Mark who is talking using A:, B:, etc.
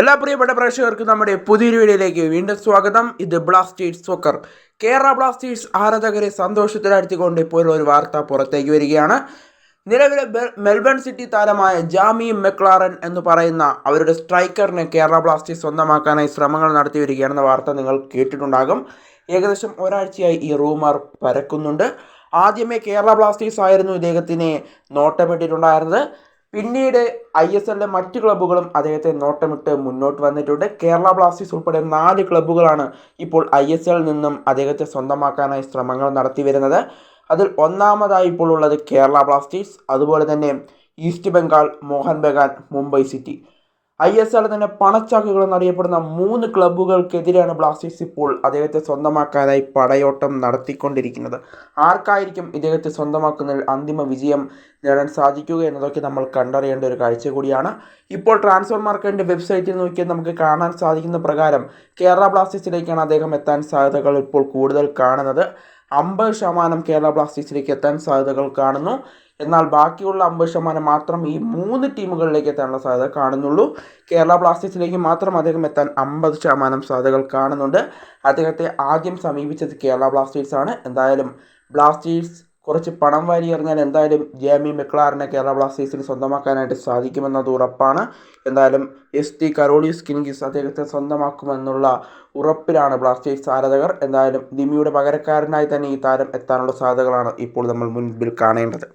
A: എല്ലാ പ്രിയപ്പെട്ട പ്രേക്ഷകർക്കും നമ്മുടെ പുതിയൊരു വീഡിയോയിലേക്ക് വീണ്ടും സ്വാഗതം. ഇത് ബ്ലാസ്റ്റേഴ്സ് സോക്കർ കേരള ബ്ലാസ്റ്റേഴ്സ് ആരാധകരെ സന്തോഷത്തിലാഴ്ത്തിക്കൊണ്ട് ഇപ്പോഴുള്ള ഒരു വാർത്ത പുറത്തേക്ക് വരികയാണ്. നിലവിലെ മെൽബൺ സിറ്റി താരമായ ജാമി മെക്ലാറൻ എന്ന് പറയുന്ന അവരുടെ സ്ട്രൈക്കറിനെ കേരള ബ്ലാസ്റ്റേഴ്സ് സ്വന്തമാക്കാനായി ശ്രമങ്ങൾ നടത്തി വരികയാണെന്ന വാർത്ത നിങ്ങൾ കേട്ടിട്ടുണ്ടാകും. ഏകദേശം ഒരാഴ്ചയായി ഈ റൂമർ പരക്കുന്നുണ്ട്. ആദ്യമേ കേരള ബ്ലാസ്റ്റേഴ്സ് ആയിരുന്നു ഇദ്ദേഹത്തിനെ നോട്ടമിട്ടിട്ടുണ്ടായിരുന്നത്. പിന്നീട് ഐ എസ് എല്ലിലെ മറ്റ് ക്ലബ്ബുകളും അദ്ദേഹത്തെ നോട്ടമിട്ട് മുന്നോട്ട് വന്നിട്ടുണ്ട്. കേരള ബ്ലാസ്റ്റേഴ്സ് ഉൾപ്പെടെ നാല് ക്ലബ്ബുകളാണ് ഇപ്പോൾ ഐ എസ് എല്ലിൽ നിന്നും അദ്ദേഹത്തെ സ്വന്തമാക്കാനായി ശ്രമങ്ങൾ നടത്തി വരുന്നത്. അതിൽ ഒന്നാമതായി ഇപ്പോൾ ഉള്ളത് കേരള ബ്ലാസ്റ്റേഴ്സ്. അതുപോലെ തന്നെ East Bengal Mohun Bagan Mumbai City. I S L തന്നെ പണച്ചാക്കുകൾ എന്നറിയപ്പെടുന്ന മൂന്ന് ക്ലബ്ബുകൾക്കെതിരെയാണ് ബ്ലാസ്റ്റേഴ്സ് ഇപ്പോൾ അദ്ദേഹത്തെ സ്വന്തമാക്കാനായി പടയോട്ടം നടത്തിക്കൊണ്ടിരിക്കുന്നത്. ആർക്കായിരിക്കും ഇദ്ദേഹത്തെ സ്വന്തമാക്കുന്നതിൽ അന്തിമ വിജയം നേടാൻ സാധിക്കുക എന്നതൊക്കെ നമ്മൾ കണ്ടറിയേണ്ട ഒരു കാഴ്ച കൂടിയാണ്. ഇപ്പോൾ ട്രാൻസ്ഫർ മാർക്കറ്റിന്റെ വെബ്സൈറ്റിൽ നോക്കിയാൽ നമുക്ക് കാണാൻ സാധിക്കുന്ന പ്രകാരം കേരള ബ്ലാസ്റ്റേഴ്സിലേക്കാണ് അദ്ദേഹം എത്താൻ സാധ്യതകൾ ഇപ്പോൾ കൂടുതൽ കാണുന്നത്. അമ്പത് ശതമാനം കേരള ബ്ലാസ്റ്റേഴ്സിലേക്ക് എത്താൻ സാധ്യതകൾ കാണുന്നു. എന്നാൽ ബാക്കിയുള്ള അമ്പത് ശതമാനം മാത്രം ഈ മൂന്ന് ടീമുകളിലേക്ക് എത്താനുള്ള സാധ്യത കാണുന്നുള്ളൂ. കേരള ബ്ലാസ്റ്റേഴ്സിലേക്ക് മാത്രം അദ്ദേഹം എത്താൻ അമ്പത് ശതമാനം സാധ്യതകൾ കാണുന്നുണ്ട്. അദ്ദേഹത്തെ ആദ്യം സമീപിച്ചത് കേരള ബ്ലാസ്റ്റേഴ്സാണ്. എന്തായാലും ബ്ലാസ്റ്റേഴ്സ് കുറച്ച് പണം വാരി എറിഞ്ഞാൽ എന്തായാലും ജേമി മെക്ലാറിനെ കേരള ബ്ലാസ്റ്റേഴ്സിന് സ്വന്തമാക്കാനായിട്ട് സാധിക്കുമെന്നത് ഉറപ്പാണ്. എന്തായാലും എസ് ടി കരോളിയസ് കിൻഗിസ് അദ്ദേഹത്തെ സ്വന്തമാക്കുമെന്നുള്ള ഉറപ്പിലാണ് ബ്ലാസ്റ്റേഴ്സ് ആരാധകർ. എന്തായാലും ദിമിയുടെ പകരക്കാരനായി തന്നെ ഈ താരം എത്താനുള്ള സാധ്യതകളാണ് ഇപ്പോൾ നമ്മൾ മുൻപിൽ കാണേണ്ടത്.